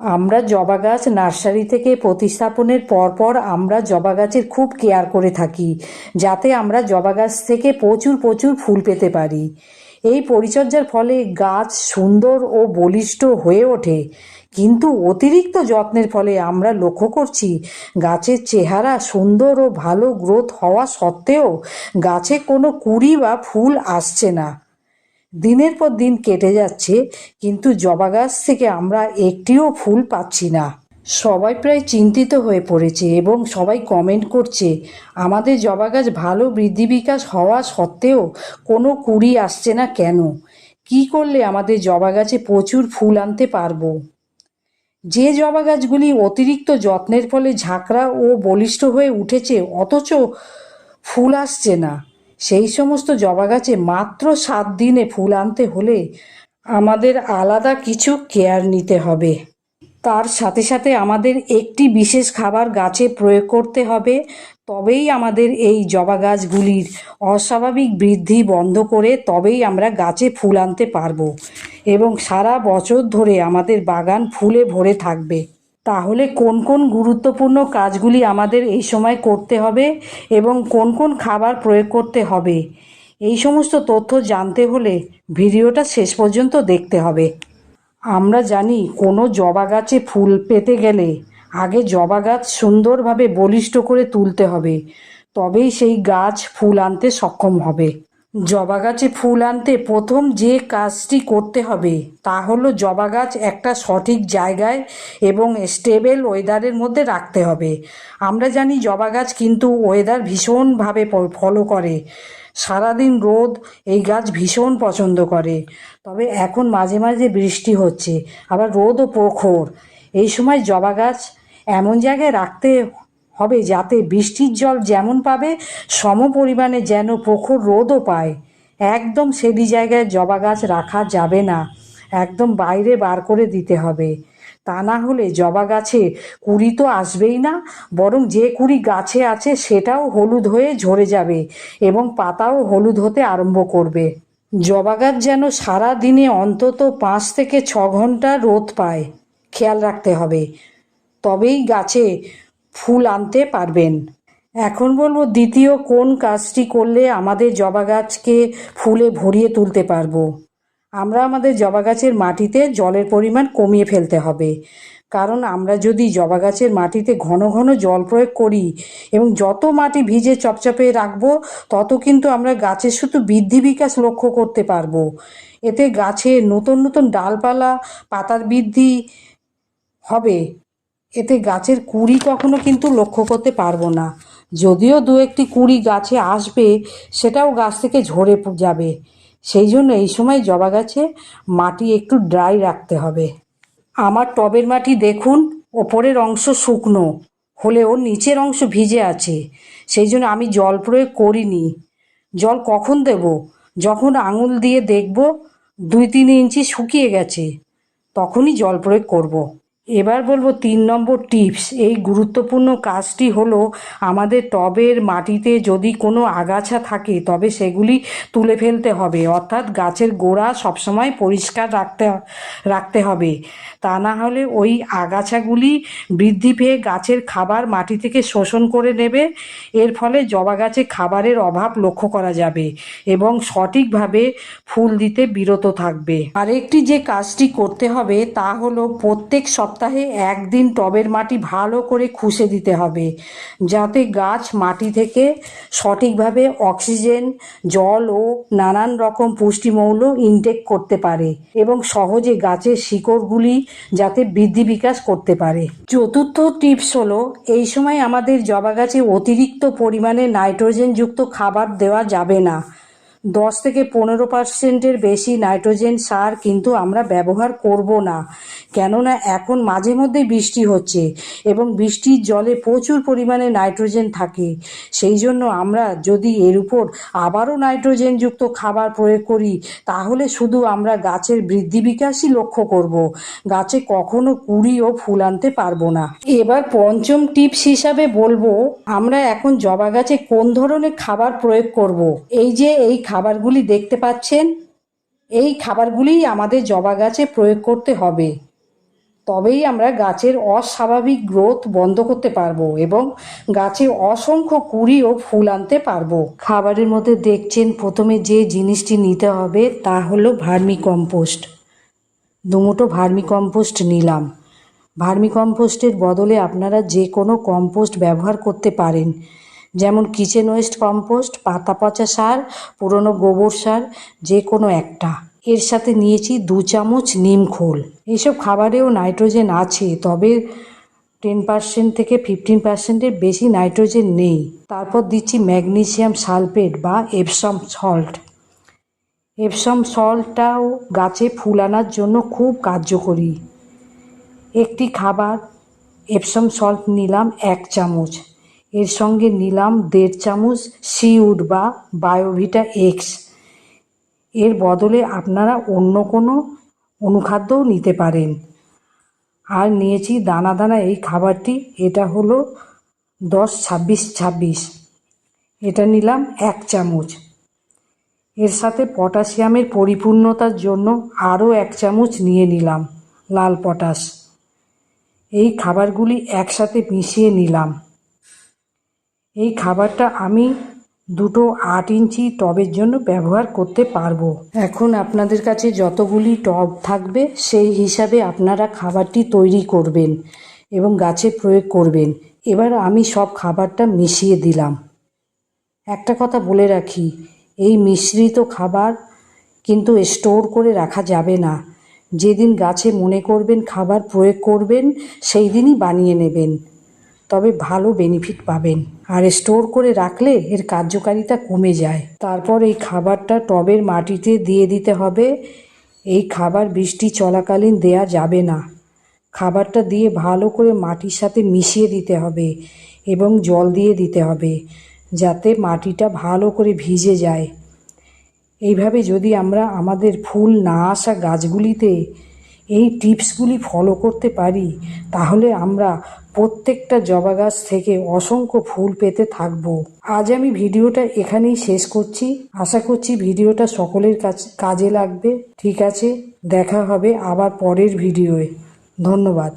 আমরা জবা গাছ নার্সারি থেকে প্রতিস্থাপনের পরপর আমরা জবা গাছের খুব কেয়ার করে থাকি, যাতে আমরা জবা গাছ থেকে প্রচুর প্রচুর ফুল পেতে পারি। এই পরিচর্যার ফলে গাছ সুন্দর ও বলিষ্ঠ হয়ে ওঠে, কিন্তু অতিরিক্ত যত্নের ফলে আমরা লক্ষ্য করছি গাছের চেহারা সুন্দর ও ভালো গ্রোথ হওয়া সত্ত্বেও গাছে কোনো কুড়ি বা ফুল আসছে না। দিনের পর দিন কেটে যাচ্ছে, কিন্তু জবা গাছ থেকে আমরা একটিও ফুল পাচ্ছি না। সবাই প্রায় চিন্তিত হয়ে পড়েছে এবং সবাই কমেন্ট করছে, আমাদের জবা গাছ ভালো বৃদ্ধি বিকাশ হওয়া সত্ত্বেও কোনো কুড়ি আসছে না কেন? কি করলে আমাদের জবা গাছে প্রচুর ফুল আনতে পারব? যে জবা গাছগুলি অতিরিক্ত যত্নের ফলে ঝাঁকড়া ও বলিষ্ঠ হয়ে উঠেছে, অথচ ফুল আসছে না। সেই সমস্ত জবা গাছে মাত্র সাত দিনে ফুল আনতে হলে আমাদের আলাদা কিছু কেয়ার নিতে হবে। তার সাথে সাথে আমাদের একটি বিশেষ খাবার গাছে প্রয়োগ করতে হবে। তবেই আমাদের এই জবা গাছগুলির অস্বাভাবিক বৃদ্ধি বন্ধ করে তবেই আমরা গাছে ফুল আনতে পারব এবং সারা বছর ধরে আমাদের বাগান ফুলে ভরে থাকবে। তাহলে কোন কোন গুরুত্বপূর্ণ কাজগুলি আমাদের এই সময় করতে হবে এবং কোন কোন খাবার প্রয়োগ করতে হবে? এই সমস্ত তথ্য জানতে হলে ভিডিওটা শেষ পর্যন্ত দেখতে হবে। আমরা জানি কোনো জবা গাছে ফুল পেতে গেলে আগে জবা গাছ সুন্দরভাবে বলিষ্ঠ করে তুলতে হবে, তবেই সেই গাছ ফুল আনতে সক্ষম হবে। জবা গাছে ফুল আনতে প্রথম যে কাজটি করতে হবে তা হলো জবা গাছ একটা সঠিক জায়গায় এবং স্টেবল ওয়েদারের মধ্যে রাখতে হবে। আমরা জানি জবা গাছ কিন্তু ওয়েদার ভীষণভাবে ফলো করে। সারাদিন রোদ, এই গাছ ভীষণ পছন্দ করে। তবে এখন মাঝে মাঝে বৃষ্টি হচ্ছে, আবার রোদও প্রখর। এই সময় জবা গাছ এমন জায়গায় রাখতে হবে যাতে বৃষ্টির জল যেমন পাবে, সম পরিমাণে যেন প্রখর রোদও পায়। একদম সেদি জায়গায় জবা গাছ রাখা যাবে না। একদম বাইরে বার করে দিতে হবে। তা না হলে জবা গাছে কুড়ি তো আসবেই না, বরং যে কুড়ি গাছে আছে সেটাও হলুদ হয়ে ঝরে যাবে এবং পাতাও হলুদ হতে আরম্ভ করবে। জবা গাছ যেন সারা দিনে অন্তত পাঁচ থেকে ছ ঘণ্টা রোদ পায়। খেয়াল রাখতে হবে। তবেই গাছে ফুল আনতে পারবেন। এখন বলব দ্বিতীয় কোন কাজটি করলে আমাদের জবা গাছকে ফুলে ভরিয়ে তুলতে পারব? আমরা আমাদের জবা গাছের মাটিতে জলের পরিমাণ কমিয়ে ফেলতে হবে। কারণ আমরা যদি জবা গাছের মাটিতে ঘন ঘন জল প্রয়োগ করি এবং যত মাটি ভিজে চপচপে রাখব, তত কিন্তু আমরা গাছের শুধু বৃদ্ধি বিকাশ লক্ষ্য করতে পারব। এতে গাছে নতুন নতুন ডালপালা, পাতার বৃদ্ধি হবে। এতে গাছের কুড়ি কখনো কিন্তু লক্ষ্য করতে পারব না। যদিও দু একটি কুড়ি গাছে আসবে, সেটাও গাছ থেকে ঝরে যাবে। সেই জন্য এই সময় জবা গাছে মাটি একটু ড্রাই রাখতে হবে। আমার টবের মাটি দেখুন, ওপরের অংশ শুকনো, হলেও নিচের অংশ ভিজে আছে। সেই জন্য আমি জল প্রয়োগ করিনি। জল কখন দেব? যখন আঙুল দিয়ে দেখব দুই তিন ইঞ্চি শুকিয়ে গেছে, তখনই জল প্রয়োগ করব। এবার বলব তিন নম্বর টিপস। এই গুরুত্বপূর্ণ কাজটি হলো আমাদের টবের মাটিতে যদি কোনো আগাছা থাকে, তবে সেগুলি তুলে ফেলতে হবে। অর্থাৎ গাছের গোড়া সবসময় পরিষ্কার রাখতে রাখতে হবে। তা না হলে ওই আগাছাগুলি বৃদ্ধি পেয়ে গাছের খাবার মাটি থেকে শোষণ করে নেবে। এর ফলে জবা গাছে খাবারের অভাব লক্ষ্য করা যাবে এবং সঠিকভাবে ফুল দিতে বিরত থাকবে। আরেকটি যে কাজটি করতে হবে, তা হলো প্রত্যেক সপ্তাহে একদিন টবের মাটি ভালো করে খুশে দিতে হবে, যাতে গাছ মাটি থেকে সঠিকভাবে অক্সিজেন, জল ও নানান রকম পুষ্টিমৌল ইনটেক করতে পারে এবং সহজে গাছের শিকড়গুলি যাতে বৃদ্ধি বিকাশ করতে পারে। চতুর্থ টিপস হলো, এই সময় আমাদের জবা গাছে অতিরিক্ত পরিমাণে নাইট্রোজেনযুক্ত খাবার দেওয়া যাবে না। দশ থেকে পনেরো পার্সেন্টের বেশি নাইট্রোজেন সার কিন্তু আমরা ব্যবহার করব না। কেননা এখন মাঝে মধ্যে বৃষ্টি হচ্ছে এবং বৃষ্টির জলে প্রচুর পরিমাণে নাইট্রোজেন থাকে। সেই জন্য আমরা যদি এর উপর আবারও নাইট্রোজেনযুক্ত খাবার প্রয়োগ করি, তাহলে শুধু আমরা গাছের বৃদ্ধি বিকাশই লক্ষ্য করব। গাছে কখনো কুড়ি ও ফুল আনতে পারব না। এবার পঞ্চম টিপস হিসাবে বলব, আমরা এখন জবা গাছে কোন ধরনের খাবার প্রয়োগ করব? এই যে এই খাবারগুলি দেখতে পাচ্ছেন, এই খাবারগুলিই আমাদের জবা গাছে প্রয়োগ করতে হবে। তবেই আমরা গাছের অস্বাভাবিক গ্রোথ বন্ধ করতে পারব এবং গাছে অসংখ্য কুড়ি ও ফুল আনতে পারব। খাবারের মধ্যে দেখছেন, প্রথমে যে জিনিসটি নিতে হবে তা হলো ভার্মি কম্পোস্ট দুমুটো ভার্মি কম্পোস্ট নিলাম। ভার্মি কম্পোস্টের বদলে আপনারা যে কোনো কম্পোস্ট ব্যবহার করতে পারেন। যেমন কিচেন ওয়েস্ট কম্পোস্ট পাতা পচা সার, পুরনো গোবর সার যে কোনো একটা। এর সাথে নিয়েছি দু চামচ নিম খোল। এইসব খাবারেও নাইট্রোজেন আছে, তবে টেন পার্সেন্ট থেকে ফিফটিন পার্সেন্টের বেশি নাইট্রোজেন নেই। তারপর দিচ্ছি ম্যাগনেসিয়াম সালফেট বা এপসম সল্ট এপসম সল্টটাও গাছে ফুল আনার জন্য খুব কার্যকরী। একটি খাবার এপসম সল্ট নিলাম এক চামচ। এর সঙ্গে নিলাম দেড় চামচ সিউড বা বায়োভিটা এক্স। এর বদলে আপনারা অন্য কোনো অনুখাদ্যও নিতে পারেন। আর নিয়েছি দানা দানা এই খাবারটি, এটা হলো দশ ছাব্বিশ ছাব্বিশ। এটা নিলাম এক চামচ। এর সাথে পটাশিয়ামের পরিপূর্ণতার জন্য আরও এক চামচ নিয়ে নিলাম লাল পটাশ। এই খাবারগুলি একসাথে মিশিয়ে নিলাম। এই খাবারটা আমি দুটো আট ইঞ্চি টবের জন্য ব্যবহার করতে পারব। এখন আপনাদের কাছে যতগুলি টব থাকবে, সেই হিসাবে আপনারা খাবারটি তৈরি করবেন এবং গাছে প্রয়োগ করবেন। এবার আমি সব খাবারটা মিশিয়ে দিলাম। একটা কথা বলে রাখি, এই মিশ্রিত খাবার কিন্তু স্টোর করে রাখা যাবে না। যেদিন গাছে মনে করবেন খাবার প্রয়োগ করবেন, সেই দিনই বানিয়ে নেবেন। তবে ভালো বেনিফিট পাবেন। আর স্টোর করে রাখলে এর কার্যকারিতা কমে যায়। তারপর এই খাবারটা টবের মাটিতে দিয়ে দিতে হবে। এই খাবার বৃষ্টি চলাকালীন দেয়া যাবে না। খাবারটা দিয়ে ভালো করে মাটির সাথে মিশিয়ে দিতে হবে এবং জল দিয়ে দিতে হবে, যাতে মাটিটা ভালো করে ভিজে যায়। এইভাবে যদি আমরা আমাদের ফুল না আসা গাছগুলিতে এই টিপসগুলি ফলো করতে পারি, তাহলে আমরা প্রত্যেকটা জবা গাছ থেকে অসংখ্য ফুল পেতে থাকব। আজ আমি ভিডিওটা এখানেই শেষ করছি। আশা করছি ভিডিওটা সকলের কাজে লাগবে। ঠিক আছে, দেখা হবে আবার পরের ভিডিওয়ে। ধন্যবাদ।